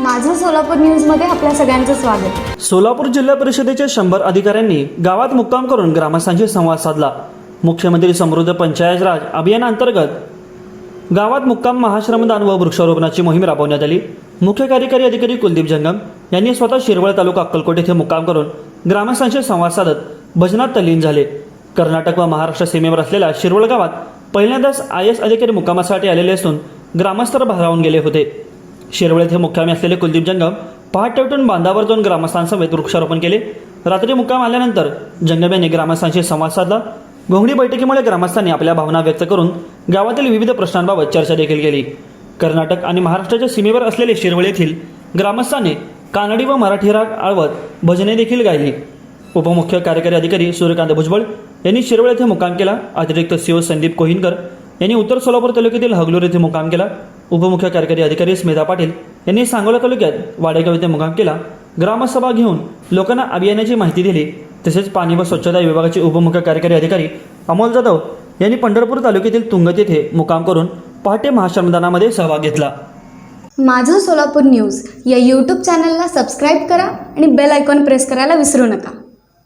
माझं सोलापूर न्यूजमध्ये आपल्या सगळ्यांचं स्वागत. सोलापूर जिल्हा परिषदेच्या शंभर अधिकाऱ्यांनी गावात मुक्काम करून ग्रामस्थांशी संवाद साधला. मुख्यमंत्री समृद्ध पंचायत राज अभियानांतर्गत गावात मुक्काम महाश्रमदान व वृक्षारोपणाची मोहीम राबवण्यात आली. मुख्य कार्यकारी अधिकारी कुलदीप जंगम यांनी स्वतः शिरवळ तालुका अक्कलकोट येथे मुक्काम करून ग्रामस्थांशी संवाद साधत भजनात तल्लीन झाले. कर्नाटक व महाराष्ट्र सीमेवर असलेल्या शिरवळ गावात पहिल्यांदाच आय एस अधिकारी मुक्कामासाठी आलेले असून ग्रामस्थ भारावून गेले होते. शिरवळ येथे मुक्कामी असलेले कुलदीप जंगम पहाटेवटून बांधावर जाऊन ग्रामस्थांसमेत वृक्षारोपण केले. रात्री मुक्काम आल्यानंतर जंगम यांनी ग्रामस्थांशी संवाद साधला. घोंगडी बैठकीमुळे ग्रामस्थांनी आपल्या भावना व्यक्त करून गावातील विविध प्रश्नांबाबत चर्चा देखील केली. कर्नाटक आणि महाराष्ट्राच्या सीमेवर असलेले शिरवळ येथील ग्रामस्थांनी कानडी व मराठी राग आळवत भजने देखील गायली. उपमुख्य कार्यकारी अधिकारी सूर्यकांत भुजबळ यांनी शिरवळ येथे मुक्काम केला. अतिरिक्त सीओ संदीप कोहिनकर यांनी उत्तर सोलापूर तालुक्यातील हगलूर येथे मुक्काम केला. उपमुख्य कार्यकारी अधिकारी स्मिता पाटील यांनी सांगोला तालुक्यात वाडेगाव येथे मुकाम केला. ग्रामसभा घेऊन लोकांना अभियानाची माहिती दिली. तसेच पाणी व स्वच्छता विभागाचे उपमुख्य कार्यकारी अधिकारी अमोल जाधव यांनी पंढरपूर तालुक्यातील तुंगत येथे मुकाम करून पहाटे महाश्रमदानामध्ये सहभाग घेतला. माझं सोलापूर न्यूज या यूट्यूब चॅनलला सबस्क्राईब करा आणि बेल आयकॉन प्रेस करायला विसरू नका.